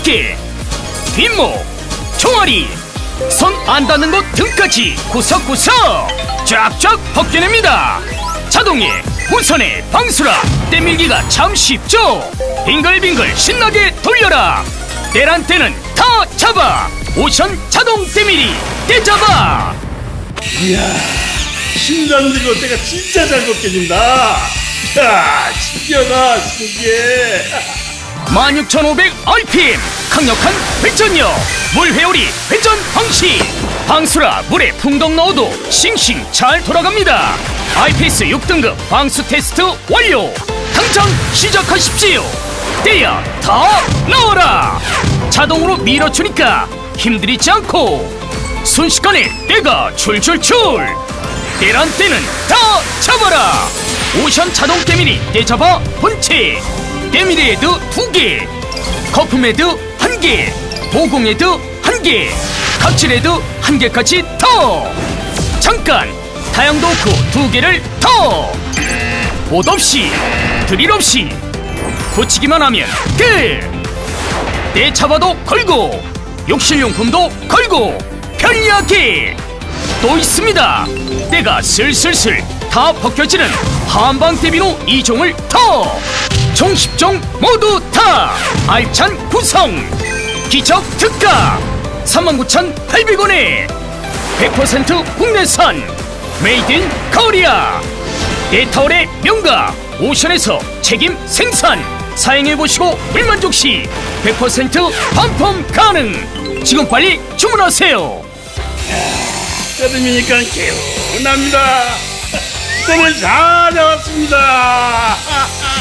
어깨, 뒷목, 종아리, 손 안 닿는 곳 등까지 구석구석 쫙쫙 벗겨냅니다. 자동에 무선에 방수라 때밀기가 참 쉽죠. 빙글빙글 신나게 돌려라. 때란 때는 다 잡아. 오션 자동 때밀이 때잡아. 이야, 신난 들고 내가 진짜 잘 벗겨진다. 이야, 신기하다, 신기해. 16,500 RPM 강력한 회전력 물 회오리 회전 방식. 방수라 물에 풍덩 넣어도 싱싱 잘 돌아갑니다. IPS 6등급 방수 테스트 완료. 당장 시작하십시오. 때야 다 넣어라. 자동으로 밀어주니까 힘들이지 않고 순식간에 때가 줄줄줄 때란 때는 다 잡아라. 오션 자동 때밀이 때잡아 본체 헤드 두개 거품 헤드 한개 보공 헤드 한개 각질 헤드 한 개까지 더 잠깐 다용도 그두 개를 더봇 없이 드릴 없이 붙이기만 하면 끝내 잡아도 걸고 욕실용품도 걸고 편리하게 또 있습니다. 때가 슬슬슬 다 벗겨지는 한방 대비로 2종을 더! 총 10종 모두 다! 알찬 구성! 기적 특가! 39,800원에 100% 국내산 메이드 인 코리아 데타올의 명가 오션에서 책임 생산 사용해보시고 불만족 시 100% 반품 가능 지금 빨리 주문하세요 여름이니까 개운합니다. 때를 잘 잡았습니다.